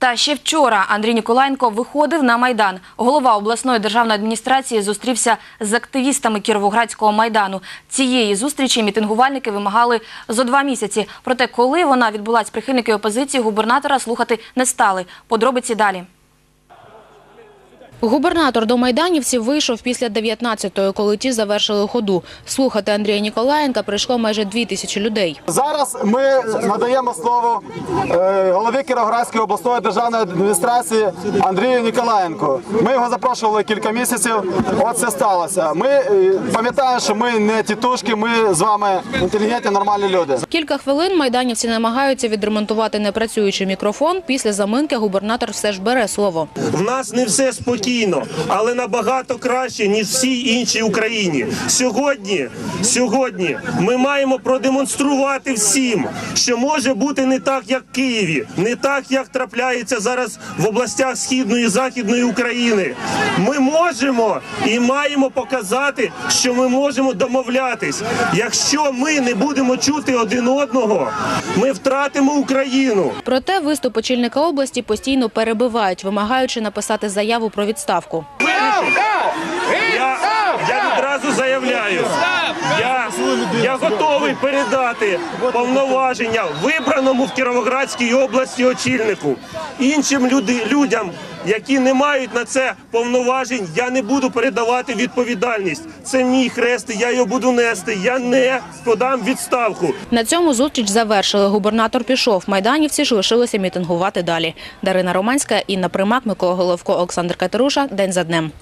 Та ще вчора Андрій Ніколаєнко виходив на майдан. Голова обласної державної адміністрації зустрівся з активістами Кіровоградського майдану. Цієї зустрічі мітингувальники вимагали зо два місяці. Проте, коли вона відбулась, прихильники опозиції губернатора слухати не стали. Подробиці далі. Губернатор до майданівців вийшов після 19-ї, коли ті завершили ходу. Слухати Андрія Ніколаєнка прийшло майже дві тисячі людей. Зараз ми надаємо слово е, голові Кіровоградської обласної державної адміністрації Андрію Ніколаєнку. Ми його запрошували кілька місяців. От це сталося. Ми е, пам'ятаємо, що ми не тітушки, ми з вами інтелігентні, нормальні люди. Кілька хвилин майданівці намагаються відремонтувати непрацюючий мікрофон. Після заминки губернатор все ж бере слово. В нас не все спокійно, але набагато краще ніж всій іншій Україні. Сьогодні, сьогодні ми маємо продемонструвати всім, що може бути не так, як в Києві, не так, як трапляється зараз в областях східної і західної України. Ми можемо і маємо показати, що ми можемо домовлятись. Якщо ми не будемо чути один одного, ми втратимо Україну. Проте виступ очільника області постійно перебивають, вимагаючи написати заяву про відставку. Я, я відразу заявляю, я, я готовий передати повноваження вибраному в Кіровоградській області очільнику. Іншим люди, людям, які не мають на це повноважень, я не буду передавати відповідальність. Це мій хрест, я його буду нести. Я не подам відставку. На цьому зустріч завершили. Губернатор пішов. Майданівці ж лишилися мітингувати далі. Дарина Романська, Інна Примак, Микола Головко, Олександр Катеруша. День за днем.